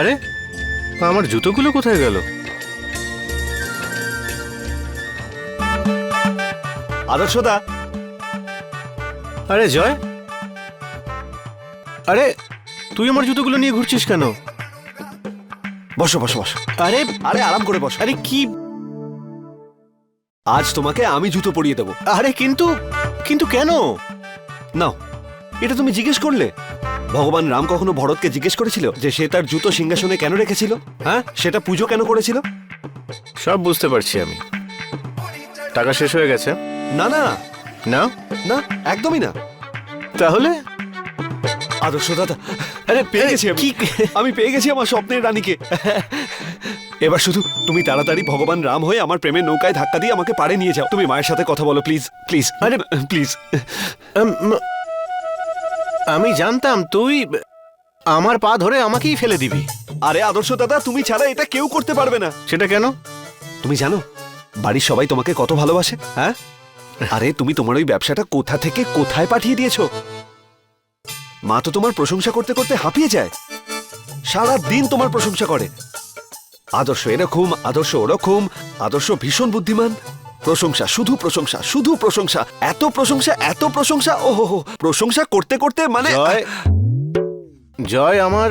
আরে আমার জুতোগুলো কোথায় গেল? আদর্শদা। আরে জয়। আরে তুই আমার জুতোগুলো নিয়ে ঘুরছিস কেন? বসো বসো বসো। আরে আরে আরাম করে বসো। আরে কি? আজ তোমাকে আমি জুতো পরিয়ে দেবো। আরে কিন্তু কিন্তু কেন? নাও এটা তুমি জিজ্ঞেস করলে। ভগবান রাম কখনো ভরতকে জিজ্ঞেস করেছিল যে সে তার জুতো সিংহাসনে কেন রেখেছিল? হ্যাঁ? সেটা পুজো কেন করেছিল? সব বুঝতে পারছি আমি। টাকা শেষ হয়ে গেছে? না না। না? না একদমই না। তাহলে? আদর্শ দাদা আরে পেয়ে গেছি আমি। আমি পেয়ে গেছি আমার স্বপ্নের রানীকে। এবার শুধু তুমি তাড়াতাড়ি ভগবান রাম হয়ে আমার প্রেমের নৌকায় ধাক্কা দিয়ে আমাকে পাড়ে নিয়ে যাও। তুমি মায়ের সাথে কথা বলো প্লিজ প্লিজ আরে প্লিজ আম, জানতাম তুই আমার পা ধরে আমাকেই ফেলে দিবি। আরে আদর্শ দাদা তুমি ছাড়া এটা কেউ করতে পারবে না। সেটা কেন? তুমি জানো বাড়ির সবাই তোমাকে কত ভালোবাসে হ্যাঁ? আরে তুমি তোমার ওই ব্যবসাটা কোথা থেকে কোথায় পাঠিয়ে দিয়েছ? মা তো তোমার প্রশংসা করতে করতে হাঁপিয়ে যায়। সারা দিন তোমার প্রশংসা করে। আদর্শ এরকম আদর্শ ওরকম আদর্শ ভীষণ বুদ্ধিমান। প্রশংসা শুধু প্রশংসা শুধু প্রশংসা। এত প্রশংসা এত প্রশংসা ও হো প্রশংসা করতে করতে মানে জয়। জয় আমার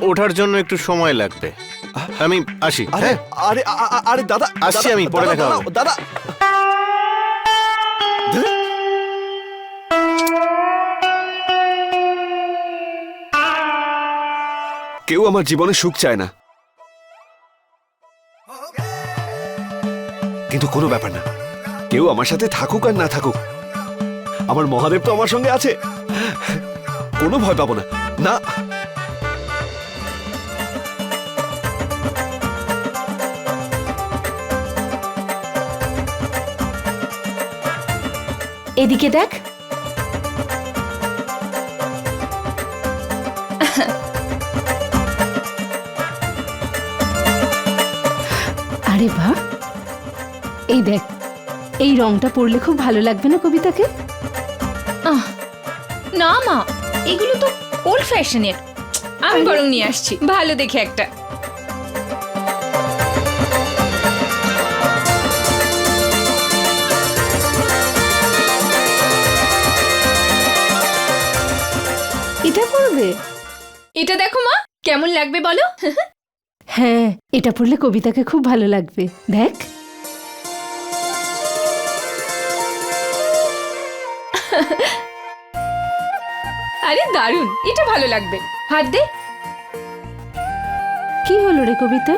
ওঠার জন্য একটু সময় লাগবে। আমি আসি আরে হ্যাঁ? আরে আরে দাদা আসছি আমি, পরে দেখা হবে। দাদা। কেউ আমার জীবনে সুখ চায় না। কিন্তু কোনো ব্যাপার না। কেউ আমার সাথে থাকুক আর না থাকুক। আমার মহাদেব তো আমার সঙ্গে আছে। কোনো ভয় পাবো না। না। এদিকে দেখ। আরে বাহ। এই দেখ এই রংটা পরলে খুব ভালো লাগবে না কবিতাকে? আহ, না মা এগুলো তো ওল্ড ফ্যাশনের আমি বরং নিয়ে আসছি ভালো দেখে একটা। এটা পরবে? এটা দেখো মা কেমন লাগবে বলো? হ্যাঁ এটা পড়লে কবিতাকে খুব ভালো লাগবে। দেখ। আরে দারুণ এটা ভালো লাগবে। হাত দে। কি হলো রে কবিতা?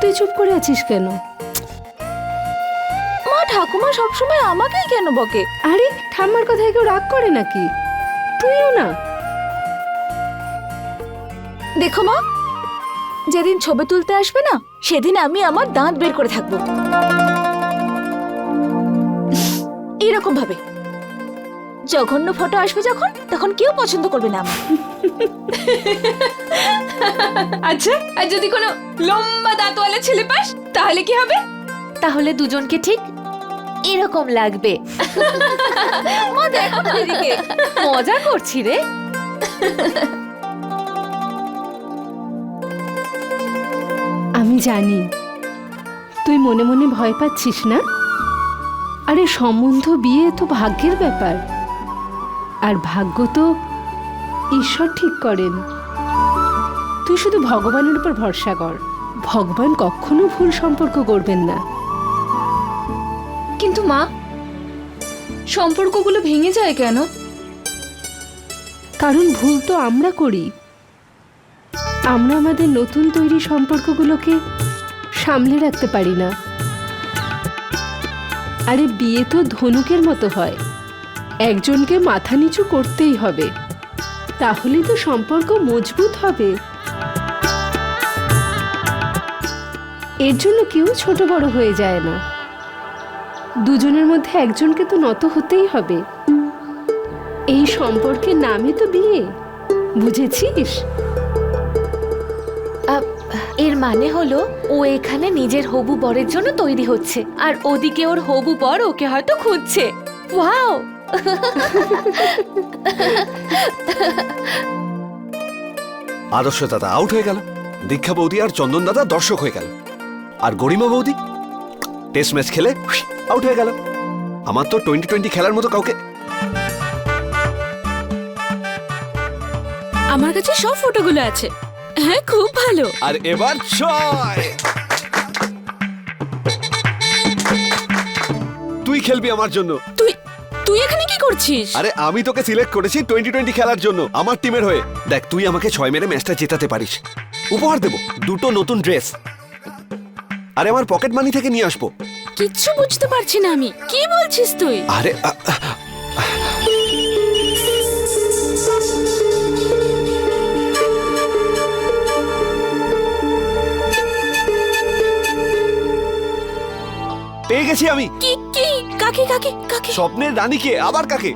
তুই চুপ করে আছিস কেন? মা ঠাকুমা সবসময় আমাকেই কেন বকে? আরে ঠাম্মার কথায় কেউ রাগ করে নাকি? তুইও না। দেখো মা যেদিন ছবি তুলতে আসবে না সেদিন আমি আমার দাঁত বের করে থাকব। এইরকম ভাবে। জঘন্য ফটো আসবে যখন তখন কেউ পছন্দ করবে না আমার। আচ্ছা আর যদি কোনো লম্বা দাঁতওয়ালা ছেলে পাস তাহলে কি হবে? তাহলে দুজনকে ঠিক এরকম লাগবে। মজা করছি রে। আমি জানি তুই মনে মনে ভয় পাচ্ছিস না? আরে সম্বন্ধ বিয়ে তো ভাগ্যের ব্যাপার। আর ভাগ্য তো ঈশ্বর ঠিক করেন। তুই শুধু ভগবানের উপর ভরসা কর। ভগবান কখনো ভুল সম্পর্ক করবেন না। কিন্তু মা সম্পর্কগুলো ভেঙে যায় কেন? কারণ ভুল তো আমরা করি। আমরা আমাদের নতুন তৈরি সম্পর্কগুলোকে সামলে রাখতে পারি না। আরে বিয়ে তো ধনুকের মতো হয়। একজনকে মাথা নিচু করতেই হবে। তাহলে তো সম্পর্ক মজবুত হবে। এর জন্য কেউ ছোট বড় হয়ে যায় না। দুজনের মধ্যে একজনকে তো নত হতেই হবে। এই সম্পর্কের নামই তো বিয়ে, বুঝেছিস? এর মানে হলো, ও এখানে নিজের হবু বরের জন্য তৈরি হচ্ছে, আর ওদিকে ওর হবু বর ওকে হয়তো খুঁজছে। ওয়াও! আদর্শ দাদা আউট হয়ে গেল। দীক্ষা বৌদি আর চন্দন দাদা দর্শক হয়ে গেল। আর গরিমা বৌদি টেস্ট ম্যাচ খেলে আউট হয়ে গেল। আমার তো টোয়েন্টি টোয়েন্টি খেলার মতো কাউকে আমার কাছে সব ফটোগুলো আছে। হ্যাঁ খুব ভালো। আর এবার ছয় তুই খেলবি আমার জন্য। তুই এখানে কি করছিস? আরে আমি তোকে সিলেক্ট করেছি টোয়েন্টি টোয়েন্টি খেলার জন্য আমার টিমের হয়ে। দেখ তুই আমাকে ছয় মেরে ম্যাচটা জেতাতে পারিস। উপহার দেবো দুটো নতুন ড্রেস। আরে আমার পকেট মানি থেকে নিয়ে আসব। কিচ্ছু বুঝতে পারছি না আমি। কি বলছিস তুই? আরে আ, পেয়ে গেছি আমি। কি কি কাকে কাকে কাকে। স্বপ্নের রানীকে আবার কাকে?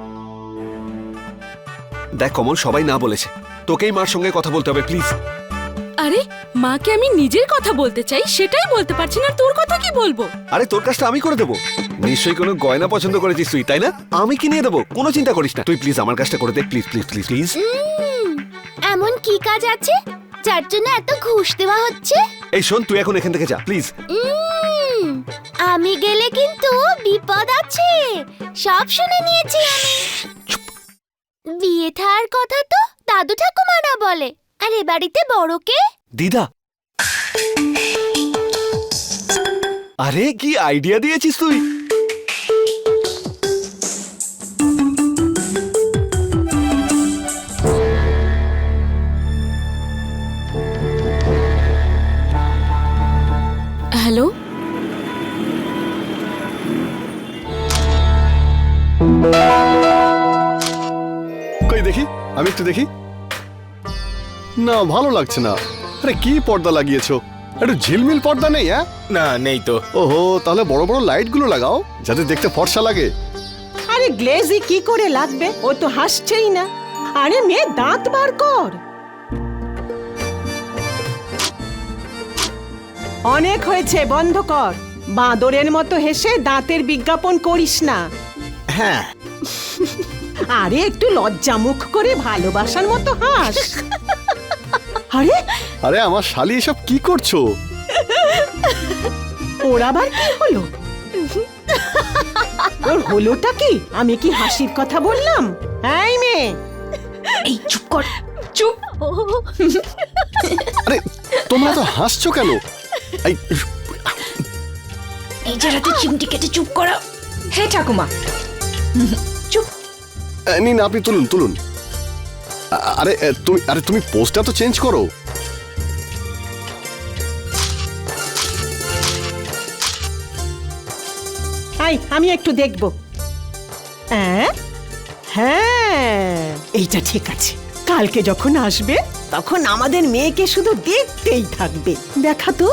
দেখ কমল সবাই না বলেছে। তোকেই মার সঙ্গে কথা বলতে হবে প্লিজ আরে মাকে আমি নিজের কথা বলতে চাই সেটাই বলতে পারছি না তোর কথা কি বলব? আরে তোর কাজটা আমি করে দেবো। নিশ্চয়ই কোনো গয়না পছন্দ করেছিস তুই তাই না? আমি কিনে দেবো? কোনো চিন্তা করিস না। তুই প্লিজ আমার কাজটা করে দে প্লিজ প্লিজ প্লিজ প্লিজ এমন কি কাজ আছে যার জন্য এত ঘুষ দেওয়া হচ্ছে? এই শোন তুই এখন এখান থেকে যা প্লিজ উম, আমি গেলে কিন্তু বিপদ আছে। সব শুনে নিয়েছি আমি। বিয়ে থার কথা তো দাদু ঠাকুমারা বলে। আর এ বাড়িতে বড় কে? দিদা। আরে, কি আইডিয়া দিয়েছিস তুই? কই দেখি? আমি একটু দেখি? না ভালো লাগছে না। আরে কি পর্দা লাগিয়েছো? একটু ঝিলমিল পর্দা নেই হ্যাঁ? না নেই তো। ওহো তাহলে বড় বড় লাইটগুলো লাগাও যাতে দেখতে ফর্সা লাগে। আরে গ্লেজি কি করে লাগবে? ও তো হাসছেই না। আরে মেয়ে দাঁত বার কর। অনেক হয়েছে বন্ধ কর। বাঁদরের মতো হেসে দাঁতের বিজ্ঞাপন করিস না। হ্যাঁ আরে একটু লজ্জা মুখ করে ভালোবাসার মতো হাস। আরে আরে আমার শালি এসব কি করছ? ওর আবার কি হলো? ওর হলোটা কি? আমি কি হাসির কথা বললাম? এই মেয়ে। এই চুপ কর। চুপ। আরে তোমরা তো হাসছো কেন? এই, এই যে রাতে চিমটি কেটে চুপ করা। হে ঠাকুমা। নিন আপনি তুলুন তুলুন। আরে তুমি আরে তুমি পোস্টটা তো চেঞ্জ করো। আই আমি একটু দেখব। হ্যাঁ হ্যাঁ এইটা ঠিক আছে। কালকে যখন আসবে তখন আমাদের মেয়েকে শুধু দেখতেই থাকবে। দেখা তো।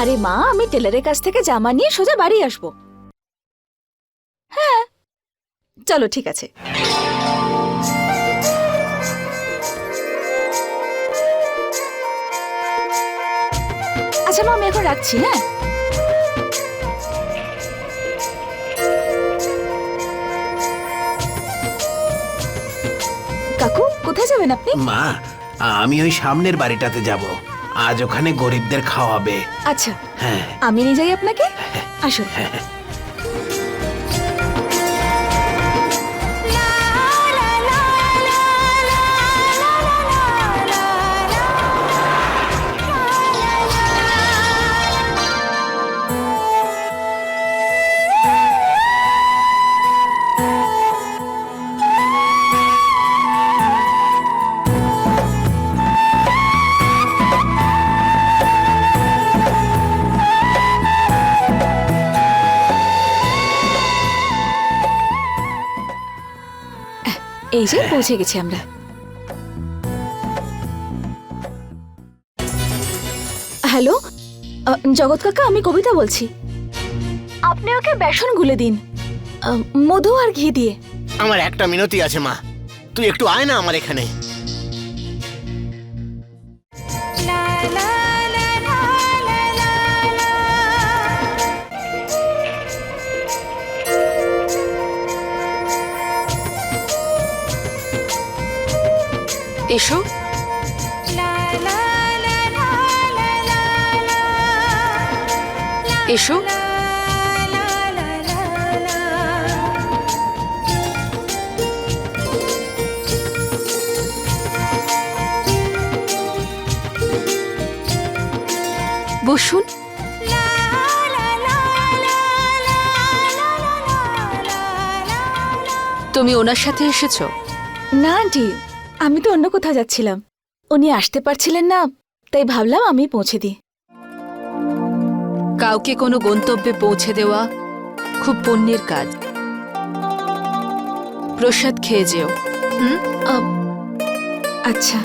আরে মা আমি টেলারের কাছ থেকে জামা নিয়ে সোজা বাড়ি আসব হ্যাঁ চলো ঠিক আছে। আচ্ছা মা আমি এখন রাখছি হ্যাঁ? কাকু কোথায় যাবেন আপনি? মা আমি ওই সামনের বাড়িটাতে যাব। আজ ওখানে গরিবদের খাওয়াবে। আচ্ছা হ্যাঁ। আমি নিয়ে যাই আপনাকে। আসুন। এই যে পৌঁছে গেছি আমরা। হ্যালো জগৎ কাকা, আমি কবিতা বলছি। আপনি ওকে বেসন গুলে দিন মধু আর ঘি দিয়ে। আমার একটা মিনতি আছে, মা। তুই একটু আয় না আমার এখানে। এসো। এসো। বসুন। তুমি ওনার সাথে এসেছ? না আন্টি। আমি তো অন্য কোথাও যাচ্ছিলাম। উনি আসতে পারছিলেন না তাই ভাবলাম আমি পৌঁছে দিই। কাউকে কোনো গন্তব্যে পৌঁছে দেওয়া খুব পণ্যের কাজ। প্রসাদ খেয়ে যেও। হুম? আচ্ছা।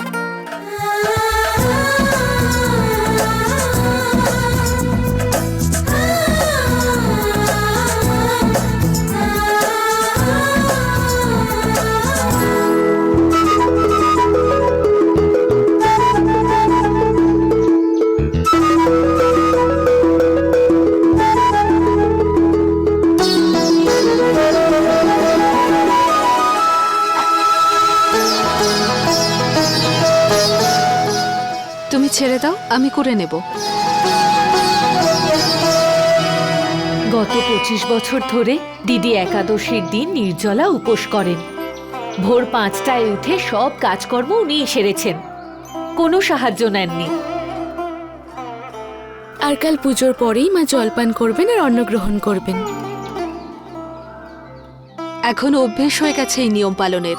ছেড়ে দাও, আমি করে নেব। গত পঁচিশ বছর ধরে দিদি একাদশীর দিন নির্জলা উপোস করেন। ভোর পাঁচটায় উঠে সব কাজকর্ম উনি সেরেছেন। কোনো সাহায্য নেননি। আর কাল পুজোর পরেই মা জলপান করবেন আর অন্নগ্রহণ করবেন। এখন অভ্যেস হয়ে গেছে এই নিয়ম পালনের।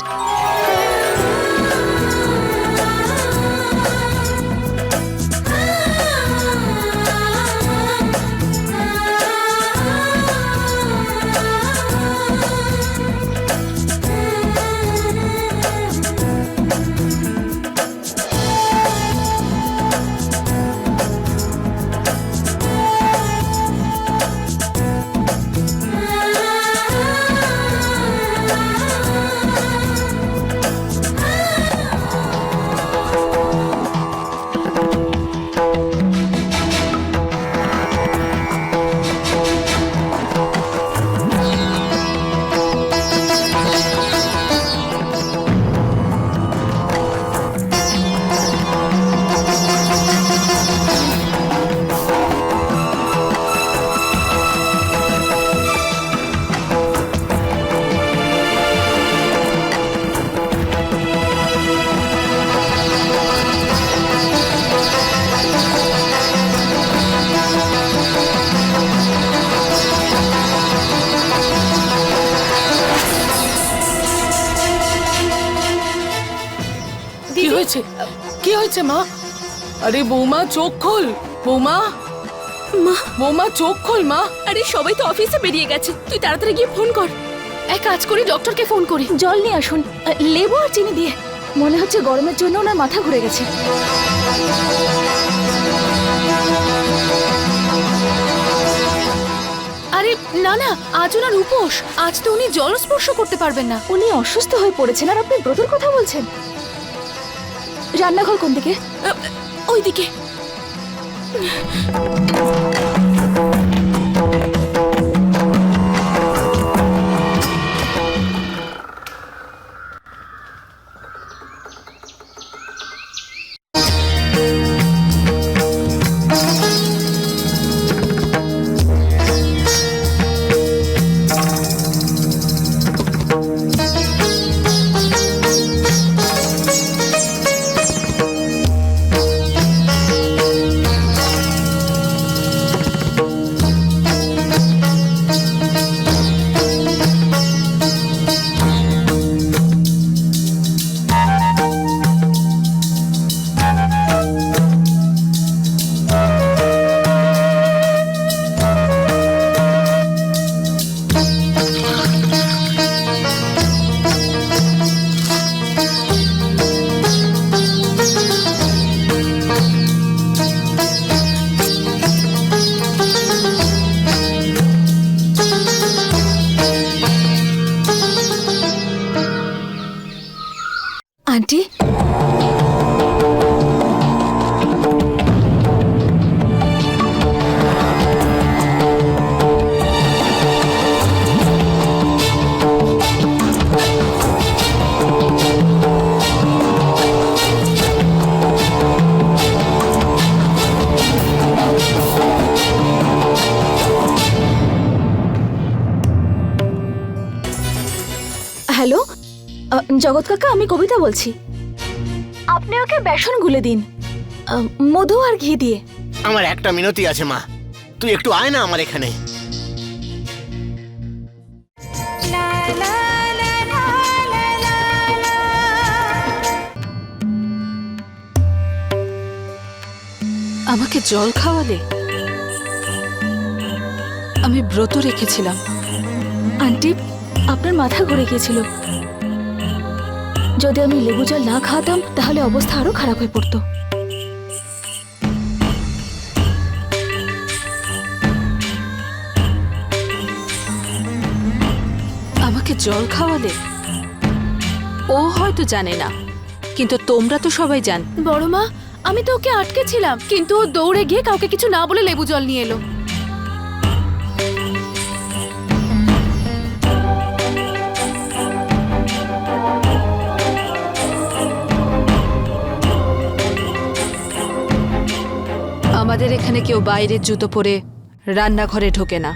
হয়েছে? কি হয়েছে মা? আরে বৌমা চোখ খোল। বৌমা? মা। বৌমা চোখ খোল মা। আরে সবাই তো অফিসে বেরিয়ে গেছে। তুই তাড়াতাড়ি গিয়ে ফোন কর। এক কাজ করি ডক্টরকে ফোন করি। জল নিয়ে আসুন। লেবু আর চিনি দিয়ে। মনে হচ্ছে গরমের জন্য ওনার মাথা ঘুরে গেছে। আরে না না আজ ওনার উপোস। আজ তো উনি জল স্পর্শ করতে পারবেন না। উনি অসুস্থ হয়ে পড়েছেন আর আপনি ব্রতর কথা বলছেন। রান্নাঘর কোন দিকে ওইদিকে। আন্টি জগৎ কাকা আমি কবিতা বলছি। আপনি ওকে বেসন গুলে দিন আহ, মধু আর ঘি দিয়ে। আমার একটা মিনতি আছে মা। তুই একটু আয় না আমার এখানে। আমাকে জল খাওয়ালে? আমি ব্রত রেখেছিলাম। আন্টি আপনার মাথা ঘুরে গিয়েছিল। যদি আমি লেবু জল না খাওয়াতাম তাহলে অবস্থা আরও খারাপ হয়ে পড়তো। আমাকে জল খাওয়ালে? ও হয়তো জানে না কিন্তু তোমরা তো সবাই জান। বড় মা আমি তো ওকে আটকেছিলাম কিন্তু ও দৌড়ে গিয়ে কাউকে কিছু না বলে লেবু জল নিয়ে এলো। আমাদের এখানে কেউ বাইরের জুতো পরে রান্নাঘরে ঢোকে না।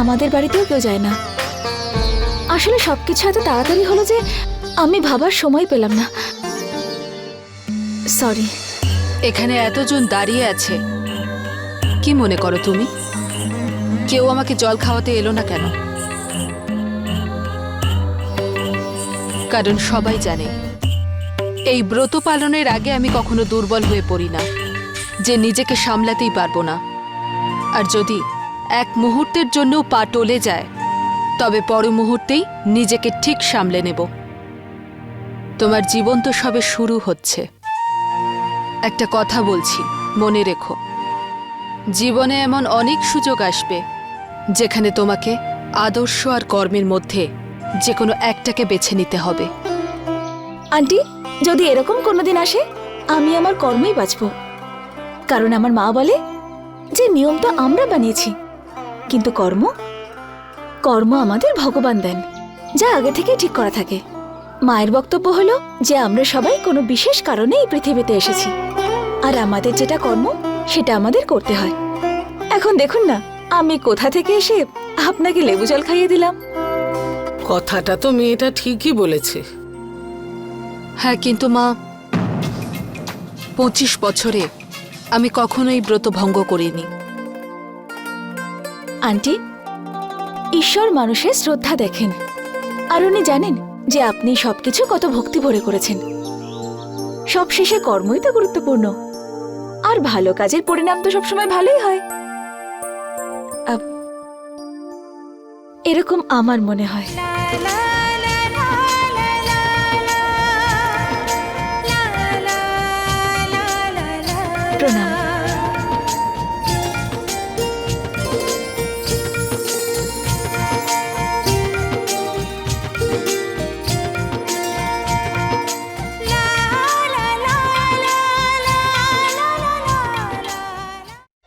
আমাদের বাড়িতেও কেউ যায় না। আসলে সবকিছু এত তাড়াতাড়ি হলো যে আমি ভাবার সময় পেলাম না। সরি এখানে এতজন দাঁড়িয়ে আছে। কি মনে করো তুমি? কেউ আমাকে জল খাওয়াতে এলো না কেন? কারণ সবাই জানে, এই ব্রত পালনের আগে আমি কখনো দুর্বল হয়ে পড়ি না, যে নিজেকে সামলাতেই পারব না। আর যদি এক মুহূর্তের জন্যও পা টলে যায়, তবে পর মুহূর্তেই নিজেকে ঠিক সামলে নেব। তোমার জীবন তো সবে শুরু হচ্ছে। একটা কথা বলছি, মনে রেখো। জীবনে এমন অনেক সুযোগ আসবে, যেখানে তোমাকে আদর্শ আর কর্মের মধ্যে যে কোনো একটাকে বেছে নিতে হবে। আন্টি, যদি এরকম কোনোদিন আসে, আমি আমার কর্মই বাঁচব। কারণ আমার মা বলে যে নিয়মটা আমরা বানিয়েছি, কিন্তু কর্ম? কর্ম আমাদের ভগবান দেন, যা আগে থেকে ঠিক করা থাকে। মায়ের বক্তব্য হলো যে আমরা সবাই কোনো বিশেষ কারণে এই পৃথিবীতে এসেছি। আর আমাদের যেটা কর্ম সেটা আমাদের করতে হয়। এখন দেখুন না আমি কোথা থেকে এসে আপনাকে লেবু জল খাইয়ে দিলাম? কথাটা তো মেয়েটা ঠিকই বলেছে। হ্যাঁ কিন্তু মা পঁচিশ বছরে আমি কখনোই ব্রত ভঙ্গ করিনি। আন্টি ঈশ্বর মানুষের শ্রদ্ধা দেখেন। আর উনি জানেন যে আপনি সবকিছু কত ভক্তি ভরে করেছেন। সবশেষে কর্মই তো গুরুত্বপূর্ণ। আর ভালো কাজের পরিণাম তো সবসময় ভালোই হয়। এরকম আমার মনে হয়।